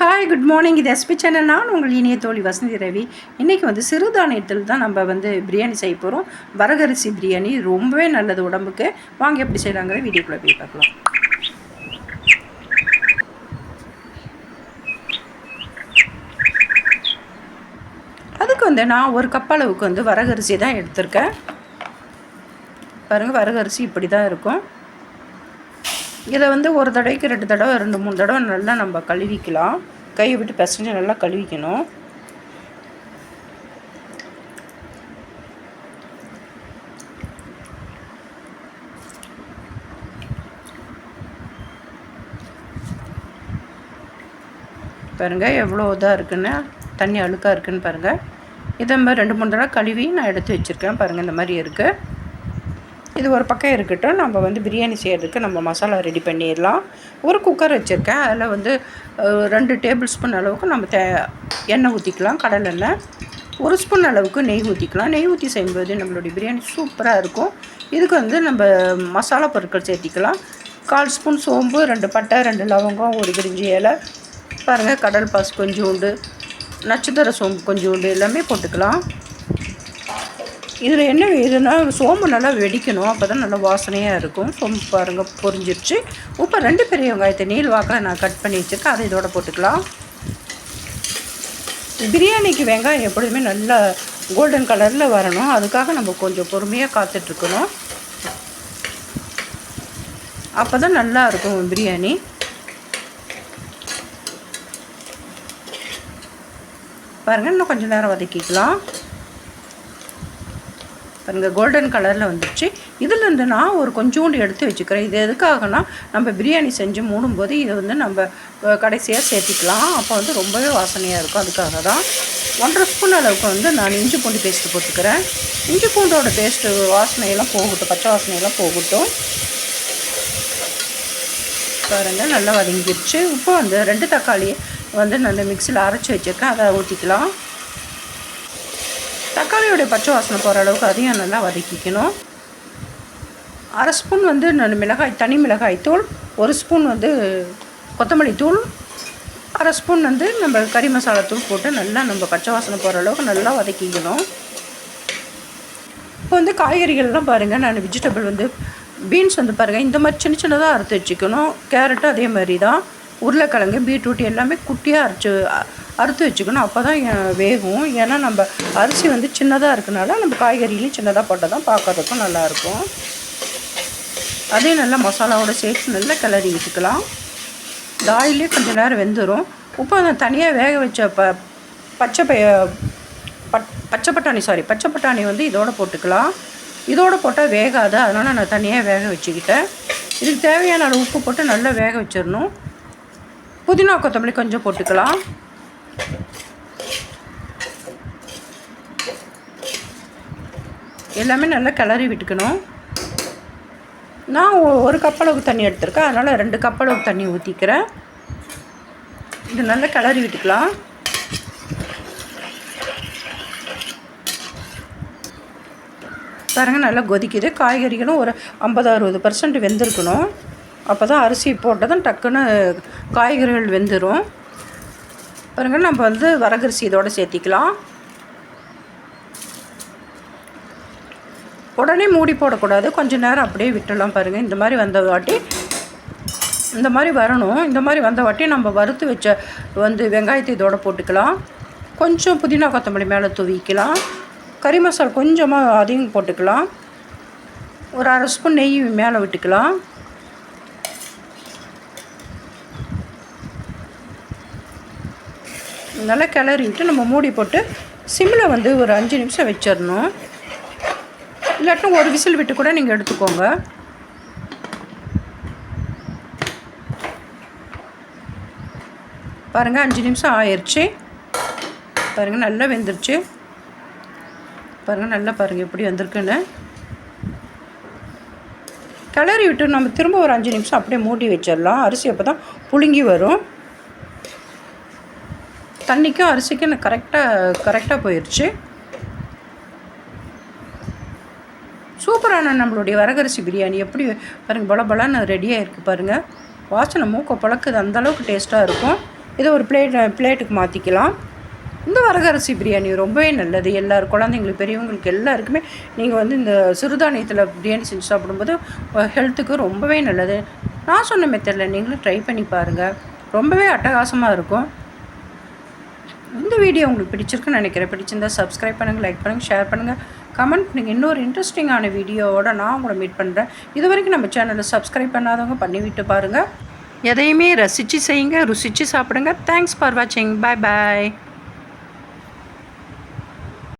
Hi good morning இது SP channel நான் உங்கள் இனிய தோழி வசந்தி ரவி. இன்றைக்கி வந்து சிறுதானியத்தில் தான் நம்ம வந்து பிரியாணி செய்ய போகிறோம் வரகரிசி பிரியாணி ரொம்பவே நல்லது உடம்புக்கு. வாங்கி எப்படி செய்கிறாங்கிற வீடியோக்குள்ளே போய் பார்க்கலாம். அதுக்கு வந்து நான் ஒரு கப் அளவுக்கு வந்து வரகரிசி தான் எடுத்திருக்கேன். பாருங்கள் வரகரிசி இப்படி தான் இருக்கும். இதை வந்து ஒரு தடவைக்கு ரெண்டு தடவை ரெண்டு மூணு தடவை நல்லா நம்ம கழுவிக்கலாம். கையை விட்டு பிசைஞ்சு நல்லா கழுவிக்கணும். பாருங்கள் எவ்வளோ இதாக இருக்குன்னு தண்ணி அழுக்காக இருக்குன்னு பாருங்கள் இதை மாதிரி ரெண்டு மூணு தடவை கழுவி நான் எடுத்து வச்சுருக்கேன். பாருங்கள் இந்த மாதிரி இருக்குது இது ஒரு பக்கம் இருக்கட்டும். நம்ம வந்து பிரியாணி செய்கிறதுக்கு நம்ம மசாலா ரெடி பண்ணிடலாம். ஒரு குக்கர் வச்சுருக்கேன். அதில் வந்து ரெண்டு டேபிள் ஸ்பூன் அளவுக்கு நம்ம தே எண்ணெய் ஊற்றிக்கலாம் கடல் எண்ணெய். ஒரு ஸ்பூன் அளவுக்கு நெய் ஊற்றிக்கலாம் நெய் ஊற்றி செய்யும்போது நம்மளுடைய பிரியாணி சூப்பராக இருக்கும். இதுக்கு வந்து நம்ம மசாலா பொருட்கள் சேர்த்திக்கலாம். கால் ஸ்பூன் சோம்பு ரெண்டு பட்டை ரெண்டு லவங்கம் ஒரு பிரிஞ்சி இலை. பாருங்கள் கடல் பாஸ் கொஞ்சோண்டு நட்சத்திர சோம்பு கொஞ்சோண்டு எல்லாமே போட்டுக்கலாம். இதில் என்ன இதுனா சோம்பு நல்லா வெடிக்கணும் அப்போ தான் நல்லா வாசனையாக இருக்கும். சோம்பு பாருங்கள் பொரிஞ்சிருச்சு. இப்போ ரெண்டு பெரிய வெங்காயத்தை நீள் வாக்கில் நான் கட் பண்ணி வச்சுருக்கேன். அதை இதோட போட்டுக்கலாம். பிரியாணிக்கு வெங்காயம் எப்பொழுதுமே நல்லா கோல்டன் கலரில் வரணும். அதுக்காக நம்ம கொஞ்சம் பொறுமையாக காத்துட்ருக்கணும். அப்போ தான் நல்லா இருக்கும் பிரியாணி. பாருங்கள் இன்னும் கொஞ்சம் நேரம் வதக்கிக்கலாம். பாருங்கள் கோல்டன் கலரில் வந்துடுச்சு இதுலேருந்து நான் ஒரு கொஞ்சோண்டு எடுத்து வச்சுக்கிறேன். இது எதுக்காகனா நம்ம பிரியாணி செஞ்சு மூடும்போது இதை வந்து நம்ம கடைசியாக சேர்த்திக்கலாம். அப்போ வந்து ரொம்பவே வாசனையாக இருக்கும். அதுக்காக தான் ஒன்றரை ஸ்பூன் அளவுக்கு வந்து நான் இஞ்சி பூண்டு பேஸ்ட்டு போட்டுக்கிறேன். இஞ்சி பூண்டோட பேஸ்ட்டு வாசனையெல்லாம் போகட்டும். பச்சை வாசனையெல்லாம் போகட்டும். பாருங்கள் நல்லா வதங்கிடுச்சு இப்போ வந்து ரெண்டு தக்காளி வந்து நான் மிக்சியில் அரைச்சி வச்சுருக்கேன். அதை ஊற்றிக்கலாம் தக்காளியோடைய பச்சை வாசனை போகிற அளவுக்கு அதையும் நல்லா வதக்கிக்கணும். அரை ஸ்பூன் வந்து நான் மிளகாய் தனி மிளகாய் தூள் ஒரு ஸ்பூன் வந்து கொத்தமல்லி தூள் அரை ஸ்பூன் வந்து நம்ம கறி மசாலா தூள் போட்டு நல்லா நம்ம பச்சை வாசனை போகிற அளவுக்கு நல்லா வதக்கிக்கணும். இப்போ வந்து காய்கறிகள்லாம் பாருங்கள் நான் வெஜிடபிள் வந்து பீன்ஸ் வந்து பாருங்கள் இந்த மாதிரி சின்ன சின்னதாக அறுத்து வச்சுக்கணும். கேரட்டும் அதே மாதிரி தான். உருளைக்கிழங்கு பீட்ரூட் எல்லாமே குட்டியாக அரைச்சி அறுத்து வச்சுக்கணும். அப்போ தான் வேகும். ஏன்னா நம்ம அரிசி வந்து சின்னதாக இருக்கனால நம்ம காய்கறிலையும் சின்னதாக போட்டால் தான் பார்க்குறதுக்கும் நல்லாயிருக்கும். அதே நல்லா மசாலாவோட சேர்த்து நல்லா கிளறி விட்டுக்கலாம். இந்த ஆயிலே கொஞ்சம் நேரம் வெந்துடும் உப்பு அந்த தனியாக வேக வச்ச ப பச்சை பய பட் பச்சை பட்டாணி சாரி பச்சை பட்டாணி வந்து இதோடு போட்டுக்கலாம். இதோடு போட்டால் வேகாது. அதனால் நான் தனியாக வேக வச்சுக்கிட்டேன். இதுக்கு தேவையான அளவு உப்பு போட்டு நல்லா வேக வச்சிடணும் புதினா கொத்தமல்லி கொஞ்சம் போட்டுக்கலாம். எல்லாமே நல்லா கிளறி விட்டுக்கணும். நான் ஒரு கப் அளவுக்கு தண்ணி எடுத்திருக்கேன். அதனால் ரெண்டு கப் அளவுக்கு தண்ணி ஊற்றிக்கிறேன் இது நல்லா கிளறி விட்டுக்கலாம். பாருங்கள் நல்லா கொதிக்குது. காய்கறிகளும் ஒரு ஐம்பது அறுபது பர்சன்ட் வெந்திருக்கணும். அப்போ தான் அரிசி போட்டால் டக்குன்னு காய்கறிகள் வெந்துடும் பாருங்கள் நம்ம வந்து வரகரிசி இதோடு சேர்த்திக்கலாம். உடனே மூடி போடக்கூடாது. கொஞ்சம் நேரம் அப்படியே விட்டுடலாம் பாருங்கள் இந்த மாதிரி வந்த வாட்டி இந்த மாதிரி வரணும். இந்த மாதிரி வந்த வாட்டி நம்ம வறுத்து வச்ச வந்து வெங்காயத்தை இதோடு போட்டுக்கலாம். கொஞ்சம் புதினா கொத்தமல்லி மேலே தூவிக்கலாம். கறி மசாலா கொஞ்சமாக அதையும் போட்டுக்கலாம். ஒரு அரை ஸ்பூன் நெய் மேலே விட்டுக்கலாம். நல்லா கிளறிட்டு நம்ம மூடி போட்டு சிம்மில் வந்து ஒரு அஞ்சு நிமிஷம் வச்சிடணும். இல்லாட்டும் ஒரு விசில் விட்டு கூட நீங்கள் எடுத்துக்கோங்க. பாருங்கள் அஞ்சு நிமிஷம் ஆயிடுச்சு பாருங்கள் நல்லா வெந்துருச்சு. பாருங்கள் நல்லா பாருங்கள் எப்படி வந்திருக்குன்னு. கிளறி விட்டு நம்ம திரும்ப ஒரு அஞ்சு நிமிஷம் அப்படியே மூடி வச்சிடலாம். அரிசி அப்போ தான் புழுங்கி வரும். தண்ணிக்கும் அரிசிக்கும் கரெக்டாக கரெக்டாக போயிடுச்சு சூப்பரான நம்மளுடைய வரகரிசி பிரியாணி. எப்படி பாருங்கள் பல பலான்னு ரெடியாக இருக்குது பாருங்கள் வாசனை மூக்க பழக்குது அந்தளவுக்கு டேஸ்ட்டாக இருக்கும். இதை ஒரு பிளேட் பிளேட்டுக்கு மாற்றிக்கலாம் இந்த வரகரிசி பிரியாணி ரொம்பவே நல்லது. எல்லோரும் குழந்தைங்களுக்கு பெரியவங்களுக்கு எல்லாருக்குமே நீங்கள் வந்து இந்த சிறுதானியத்தில் பிரியாணி செஞ்சு சாப்பிடும்போது ஹெல்த்துக்கு ரொம்பவே நல்லது. நான் சொன்ன மெத்தடில் நீங்களும் ட்ரை பண்ணி பாருங்கள் ரொம்பவே அட்டகாசமாக இருக்கும். இந்த வீடியோ உங்களுக்கு பிடிச்சிருக்குன்னு நினைக்கிறேன். பிடிச்சிருந்தா சப்ஸ்கிரைப் பண்ணுங்கள் லைக் பண்ணுங்கள் ஷேர் பண்ணுங்கள் கமெண்ட் பண்ணுங்கள் இன்னொரு இன்ட்ரெஸ்டிங்கான வீடியோவோட நான் உங்களை மீட் பண்ணுறேன் இது வரைக்கும் நம்ம சேனலை சப்ஸ்கிரைப் பண்ணாதவங்க பண்ணி விட்டு பாருங்கள் எதையுமே ரசித்து செய்யுங்க ருசித்து சாப்பிடுங்க. தேங்க்ஸ் ஃபார் வாட்சிங் பாய் பாய்